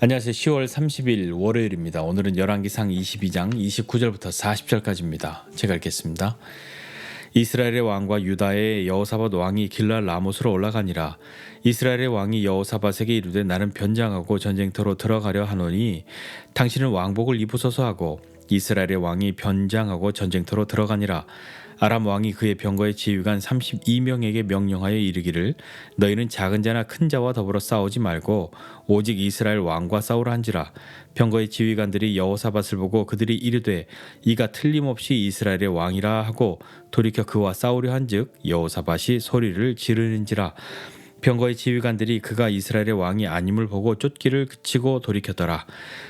안녕하세요. 10월 30일 월요일입니다. 오늘은 열왕기상 22장 29절부터 40절까지입니다. 제가 읽겠습니다. 이스라엘의 왕과 유다의 여호사밧 왕이 길랄 라못으로 올라가니라. 이스라엘의 왕이 여호사밧에게 이르되 나는 변장하고 전쟁터로 들어가려 하노니 당신은 왕복을 입으소서 하고 이스라엘의 왕이 변장하고 전쟁터로 들어가니라. 아람 왕이 그의 병거의 지휘관 32명에게 명령하여 이르기를 너희는 작은 자나 큰 자와 더불어 싸우지 말고 오직 이스라엘 왕과 싸우라 한지라. 병거의 지휘관들이 여호사밧을 보고 그들이 이르되 이가 틀림없이 이스라엘의 왕이라 하고 돌이켜 그와 싸우려 한즉 여호사밧이 소리를 지르는지라 병거의 지휘관들이 그가 이스라엘의 왕이 아님을 보고 쫓기를 그치고 돌이켰더라.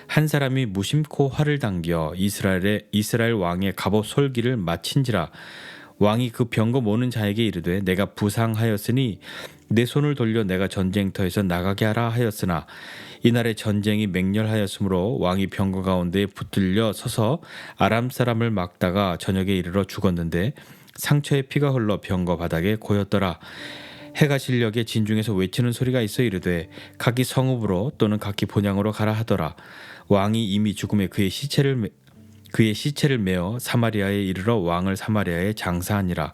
한 사람이 무심코 활을 당겨 이스라엘의 이스라엘 왕의 갑옷 솔기를 마친지라. 왕이 그 병거 모는 자에게 이르되 내가 부상하였으니 내 손을 돌려 내가 전쟁터에서 나가게 하라 하였으나 이날의 전쟁이 맹렬하였으므로 왕이 병거 가운데 붙들려 서서 아람 사람을 막다가 저녁에 이르러 죽었는데 상처에 피가 흘러 병거 바닥에 고였더라. 해가 실력에 진중에서 외치는 소리가 있어 이르되 각기 성읍으로 또는 각기 본향으로 가라 하더라. 왕이 이미 죽음에 그의 시체를 그의 시체를 메어 사마리아에 이르러 왕을 사마리아에 장사하니라.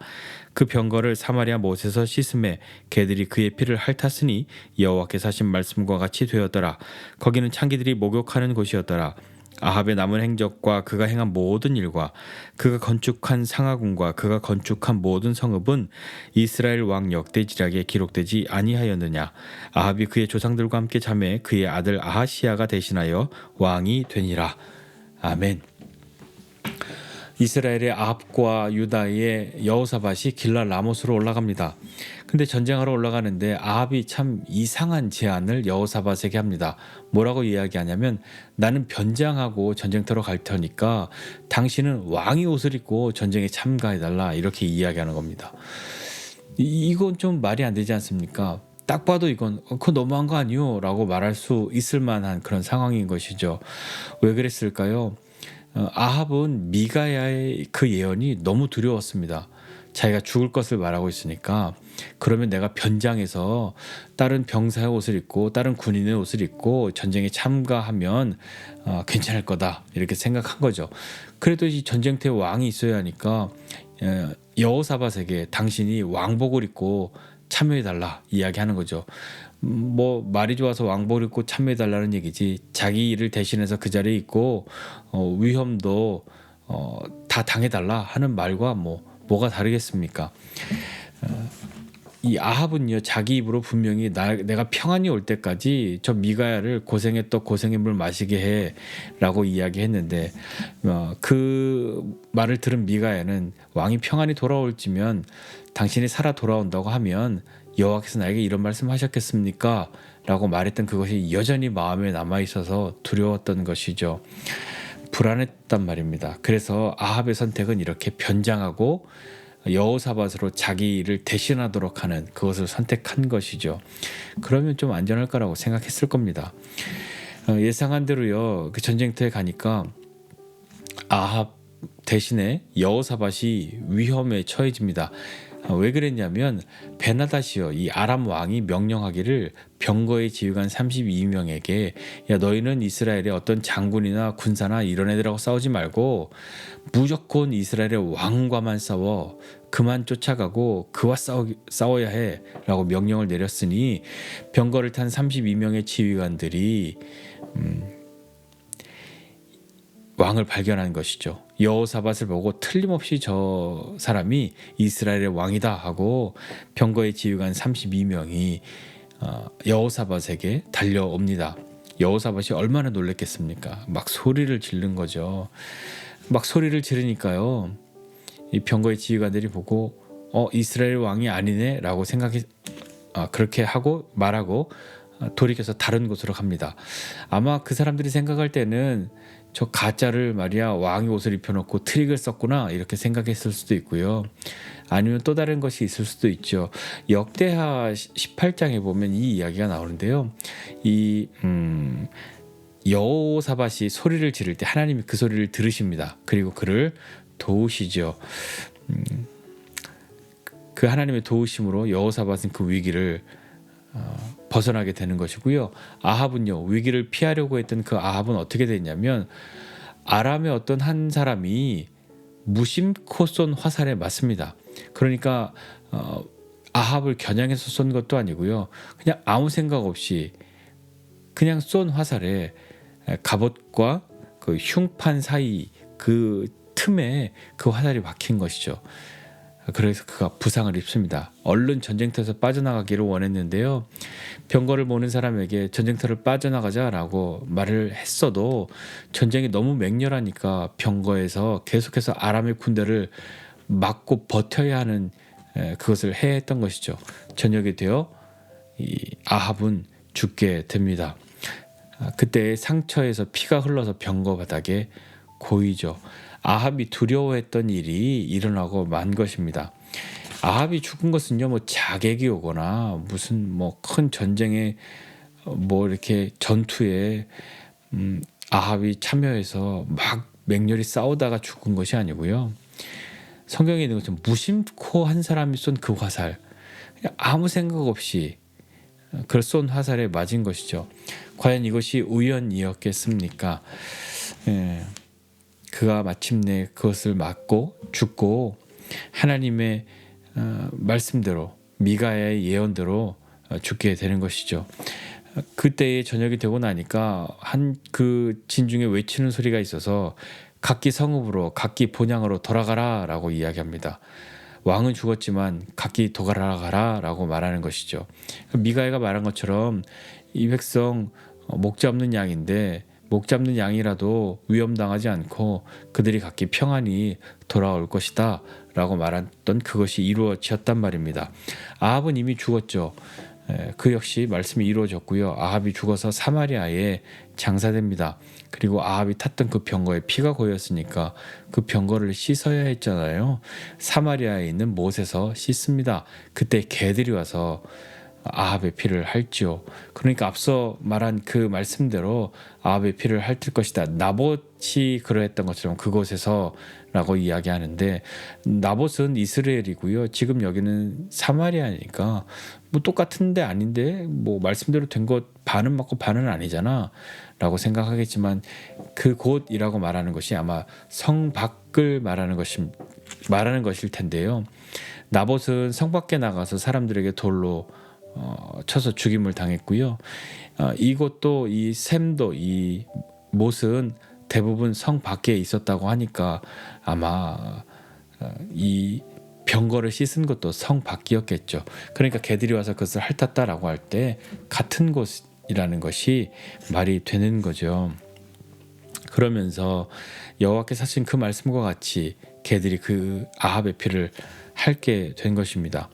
그 병거를 사마리아 못에서 씻음에 개들이 그의 피를 핥았으니 여호와께서 하신 말씀과 같이 되었더라. 거기는 창기들이 목욕하는 곳이었더라. 아합의 남은 행적과 그가 행한 모든 일과 그가 건축한 상하군과 그가 건축한 모든 성읍은 이스라엘 왕 역대지략에 기록되지 아니하였느냐 아합이 그의 조상들과 함께 잠에 그의 아들 아하시아가 대신하여 왕이 되니라 아멘. 이스라엘의 아합과 유다의 여호사밭이 길라 라못으로 올라갑니다. 근데 전쟁하러 올라가는데 아합이 참 이상한 제안을 여호사밧에게 합니다. 뭐라고 이야기하냐면 나는 변장하고 전쟁터로 갈 테니까 당신은 왕의 옷을 입고 전쟁에 참가해 달라 이렇게 이야기하는 겁니다. 이건 좀 말이 안 되지 않습니까? 딱 봐도 이건 어, 그거 너무한 거 아니요? 라고 말할 수 있을 만한 그런 상황인 것이죠. 왜 그랬을까요? 어, 아합은 미가야의 그 예언이 너무 두려웠습니다. 자기가 죽을 것을 말하고 있으니까 그러면 내가 변장해서 다른 병사의 옷을 입고 다른 군인의 옷을 입고 전쟁에 참가하면 어, 괜찮을 거다 이렇게 생각한 거죠. 그래도 이 전쟁터에 왕이 있어야 하니까 어, 여호사밧에게 당신이 왕복을 입고 참여해 달라 이야기하는 거죠. 뭐 말이 좋아서 왕복 입고 참여해 달라는 얘기지 자기 일을 대신해서 그 자리에 있고 어, 위험도 어, 다 당해 달라 하는 말과 뭐 뭐가 다르겠습니까? 어, 이 아합은요 자기 입으로 분명히 나, 내가 평안이 올 때까지 저 미가야를 고생했던 고생의 물 마시게 해라고 이야기했는데 어, 그 말을 들은 미가야는 왕이 평안이 돌아올지면 당신이 살아 돌아온다고 하면 여호와께서 나에게 이런 말씀하셨겠습니까? 라고 말했던 그것이 여전히 마음에 남아 있어서 두려웠던 것이죠. 불안했단 말입니다. 그래서 아합의 선택은 이렇게 변장하고 여호사밧으로 자기를 대신하도록 하는 그것을 선택한 것이죠. 그러면 좀 안전할 거라고 생각했을 겁니다. 어, 예상한 대로요. 그 전쟁터에 가니까 아합 대신에 여호사밧이 위험에 처해집니다. 어, 왜 그랬냐면 베나다시요 이 아람 왕이 명령하기를 병거의 지휘관 32명에게 야 너희는 이스라엘의 어떤 장군이나 군사나 이런 애들하고 싸우지 말고 무조건 이스라엘의 왕과만 싸워 그만 쫓아가고 그와 싸우, 싸워야 해라고 명령을 내렸으니 병거를 탄 32명의 지휘관들이 음, 왕을 발견한 것이죠. 여호사밧을 보고 틀림없이 저 사람이 이스라엘의 왕이다 하고 병거의 지휘관 32명이 어, 여호사밧에게 달려옵니다. 여호사밧이 얼마나 놀랬겠습니까? 막 소리를 지른 거죠. 막 소리를 지르니까요. 이 병거의 지휘관들이 보고 어 이스라엘 왕이 아니네라고 생각해 아, 그렇게 하고 말하고 돌이켜서 다른 곳으로 갑니다. 아마 그 사람들이 생각할 때는 저 가짜를 말이야 왕의 옷을 입혀놓고 트릭을 썼구나 이렇게 생각했을 수도 있고요. 아니면 또 다른 것이 있을 수도 있죠. 역대하 18장에 보면 이 이야기가 나오는데요. 이 음, 여호사밧이 소리를 지를 때 하나님이 그 소리를 들으십니다. 그리고 그를 도우시죠. 음, 그 하나님의 도우심으로 여호사밧은 그 위기를 어, 벗어나게 되는 것이고요. 아합은요 위기를 피하려고 했던 그 아합은 어떻게 됐냐면 아람의 어떤 한 사람이 무심코 쏜 화살에 맞습니다. 그러니까 어, 아합을 겨냥해서 쏜 것도 아니고요. 그냥 아무 생각 없이 그냥 쏜 화살에 갑옷과 그 흉판 사이 그 틈에 그 화살이 박힌 것이죠. 그래서 그가 부상을 입습니다. 얼른 전쟁터에서 빠져나가기를 원했는데요. 병거를 모는 사람에게 전쟁터를 빠져나가자라고 말을 했어도 전쟁이 너무 맹렬하니까 병거에서 계속해서 아람의 군대를 막고 버텨야 하는 그것을 해야 했던 것이죠. 저녁이 되어 이 아합은 죽게 됩니다. 아, 그때 상처에서 피가 흘러서 병거 바닥에 고이죠. 아합이 두려워했던 일이 일어나고 만 것입니다. 아합이 죽은 것은요, 뭐 자객이 오거나 무슨 뭐 큰 전쟁에 뭐 이렇게 전투에 음, 아합이 참여해서 막 맹렬히 싸우다가 죽은 것이 아니고요. 성경에 있는 것처럼 무심코 한 사람이 쏜 그 화살, 아무 생각 없이 그쏜 화살에 맞은 것이죠. 과연 이것이 우연이었겠습니까? 예. 그가 마침내 그것을 맞고 죽고 하나님의 어, 말씀대로 미가의 예언대로 어, 죽게 되는 것이죠. 그때의 저녁이 되고 나니까 한 그 진중에 외치는 소리가 있어서 각기 성읍으로 각기 본향으로 돌아가라라고 이야기합니다. 왕은 죽었지만 각기 돌아가라라고 말하는 것이죠. 미가이가 말한 것처럼 이 백성 어, 목자 없는 양인데 목 잡는 양이라도 위험당하지 않고 그들이 각기 평안히 돌아올 것이다 라고 말했던 그것이 이루어졌단 말입니다. 아합은 이미 죽었죠. 그 역시 말씀이 이루어졌고요. 아합이 죽어서 사마리아에 장사됩니다. 그리고 아합이 탔던 그 병거에 피가 고였으니까 그 병거를 씻어야 했잖아요. 사마리아에 있는 못에서 씻습니다. 그때 개들이 와서 아합의 피를 할지요. 그러니까 앞서 말한 그 말씀대로 아합의 피를 핥을 것이다. 나봇이 그러했던 것처럼 그곳에서라고 이야기하는데 나봇은 이스라엘이고요. 지금 여기는 사마리아니까 뭐 똑같은데 아닌데 뭐 말씀대로 된 것 반은 맞고 반은 아니잖아라고 생각하겠지만 그 곳이라고 말하는 것이 아마 성 밖을 말하는 것이 말하는 것일 텐데요. 나봇은 성 밖에 나가서 사람들에게 돌로 어, 쳐서 죽임을 당했고요. 어, 이곳도 이 샘도 이 못은 대부분 성 밖에 있었다고 하니까 아마 어, 이 병거를 씻은 것도 성 밖이었겠죠. 그러니까 개들이 와서 그것을 핥았다라고 할 때 같은 곳이라는 것이 말이 되는 거죠. 그러면서 여호와께서 하신 그 말씀과 같이 개들이 그 아합의 피를 핥게 된 것입니다.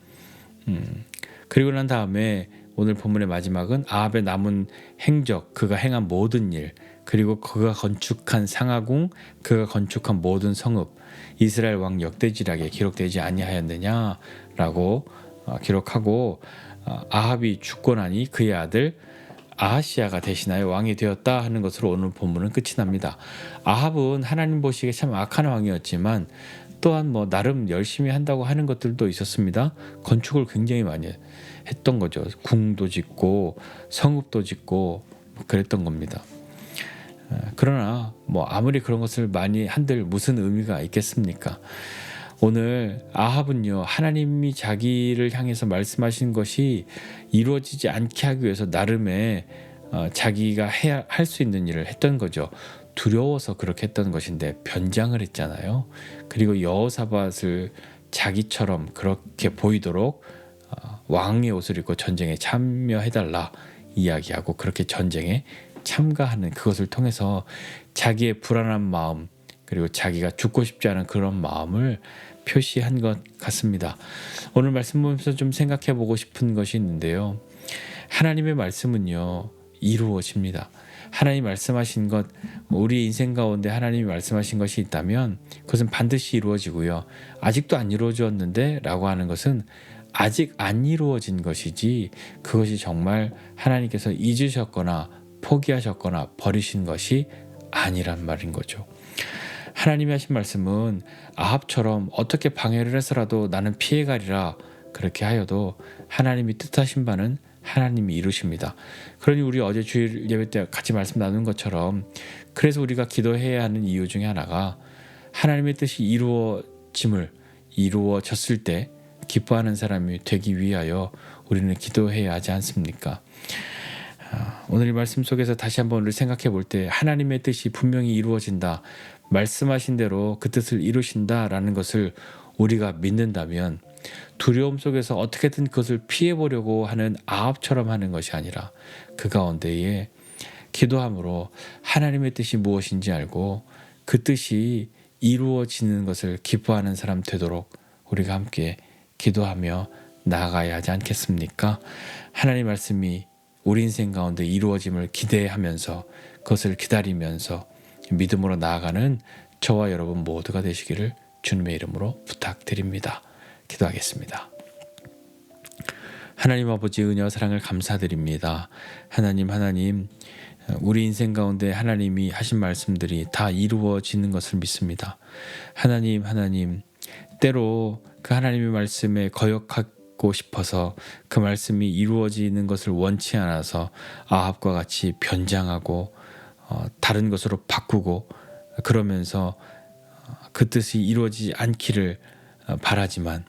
음, 그리고 난 다음에 오늘 본문의 마지막은 아합의 남은 행적, 그가 행한 모든 일, 그리고 그가 건축한 상하궁, 그가 건축한 모든 성읍, 이스라엘 왕 역대지락에 기록되지 아니하였느냐라고 어, 기록하고 어, 아합이 죽고 나니 그의 아들 아하시아가 대신하여 왕이 되었다 하는 것으로 오늘 본문은 끝이 납니다. 아합은 하나님 보시기에 참 악한 왕이었지만 또한 뭐 나름 열심히 한다고 하는 것들도 있었습니다. 건축을 굉장히 많이 했던 거죠. 궁도 짓고 성읍도 짓고 뭐 그랬던 겁니다. 그러나 뭐 아무리 그런 것을 많이 한들 무슨 의미가 있겠습니까? 오늘 아합은요 하나님이 자기를 향해서 말씀하신 것이 이루어지지 않게 하기 위해서 나름의 어, 자기가 해야 할 수 있는 일을 했던 거죠. 두려워서 그렇게 했던 것인데 변장을 했잖아요. 그리고 여호사밧을 자기처럼 그렇게 보이도록 어, 왕의 옷을 입고 전쟁에 참여해달라 이야기하고 그렇게 전쟁에 참가하는 그것을 통해서 자기의 불안한 마음 그리고 자기가 죽고 싶지 않은 그런 마음을 표시한 것 같습니다. 오늘 말씀 보면서 좀 생각해 보고 싶은 것이 있는데요. 하나님의 말씀은요, 이루어집니다. 하나님 말씀하신 것, 뭐 우리 인생 가운데 하나님이 말씀하신 것이 있다면 그것은 반드시 이루어지고요. 아직도 안 이루어졌는데 라고 하는 것은 아직 안 이루어진 것이지 그것이 정말 하나님께서 잊으셨거나 포기하셨거나 버리신 것이 아니란 말인 거죠. 하나님이 하신 말씀은 아합처럼 어떻게 방해를 해서라도 나는 피해가리라 그렇게 하여도 하나님이 뜻하신 바는 하나님이 이루십니다. 그러니 우리 어제 주일 예배 때 같이 말씀 나눈 것처럼 그래서 우리가 기도해야 하는 이유 중에 하나가 하나님의 뜻이 이루어짐을 이루어졌을 때 기뻐하는 사람이 되기 위하여 우리는 기도해야 하지 않습니까? 아, 오늘 이 말씀 속에서 다시 한번 우리 생각해 볼 때 하나님의 뜻이 분명히 이루어진다. 말씀하신 대로 그 뜻을 이루신다라는 것을 우리가 믿는다면 두려움 속에서 어떻게든 그것을 피해 보려고 하는 아합처럼 하는 것이 아니라 그 가운데에 기도함으로 하나님의 뜻이 무엇인지 알고 그 뜻이 이루어지는 것을 기뻐하는 사람 되도록 우리가 함께 기도하며 나아가야 하지 않겠습니까? 하나님 말씀이 우리 인생 가운데 이루어짐을 기대하면서 그것을 기다리면서 믿음으로 나아가는 저와 여러분 모두가 되시기를 주님의 이름으로 부탁드립니다. 기도하겠습니다. 하나님 아버지 은혜와 사랑을 감사드립니다. 하나님 하나님 우리 인생 가운데 하나님이 하신 말씀들이 다 이루어지는 것을 믿습니다. 하나님 하나님 때로 그 하나님의 말씀에 거역하고 싶어서 그 말씀이 이루어지는 것을 원치 않아서 아합과 같이 변장하고 어, 다른 것으로 바꾸고 그러면서 어, 그 뜻이 이루어지지 않기를 어, 바라지만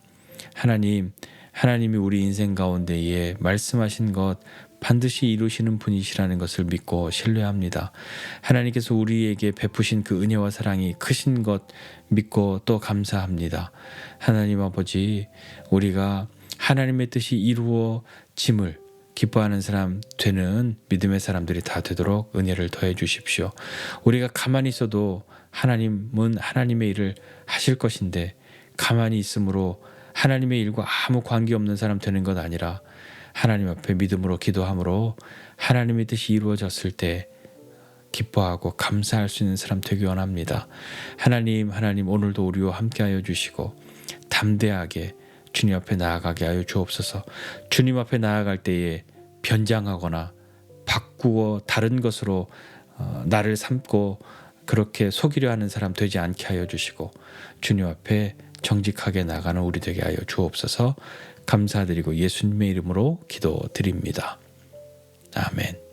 하나님 하나님이 우리 인생 가운데에 말씀하신 것 반드시 이루시는 분이시라는 것을 믿고 신뢰합니다. 하나님께서 우리에게 베푸신 그 은혜와 사랑이 크신 것 믿고 또 감사합니다. 하나님 아버지, 우리가 하나님의 뜻이 이루어짐을 기뻐하는 사람 되는 믿음의 사람들이 다 되도록 은혜를 더해 주십시오. 우리가 가만히 있어도 하나님은 하나님의 일을 하실 것인데 가만히 있으므로 하나님의 일과 아무 관계없는 사람 되는 것 아니라 하나님 앞에 믿음으로 기도함으로 하나님의 뜻이 이루어졌을 때 기뻐하고 감사할 수 있는 사람 되기 원합니다. 하나님, 하나님 오늘도 우리와 함께하여 주시고 담대하게 주님 앞에 나아가게 하여 주옵소서. 주님 앞에 나아갈 때에 변장하거나 바꾸어 다른 것으로 어, 나를 삼고 그렇게 속이려 하는 사람 되지 않게 하여 주시고 주님 앞에 정직하게 나가는 우리 되게 하여 주옵소서. 감사드리고 예수님의 이름으로 기도드립니다. 아멘.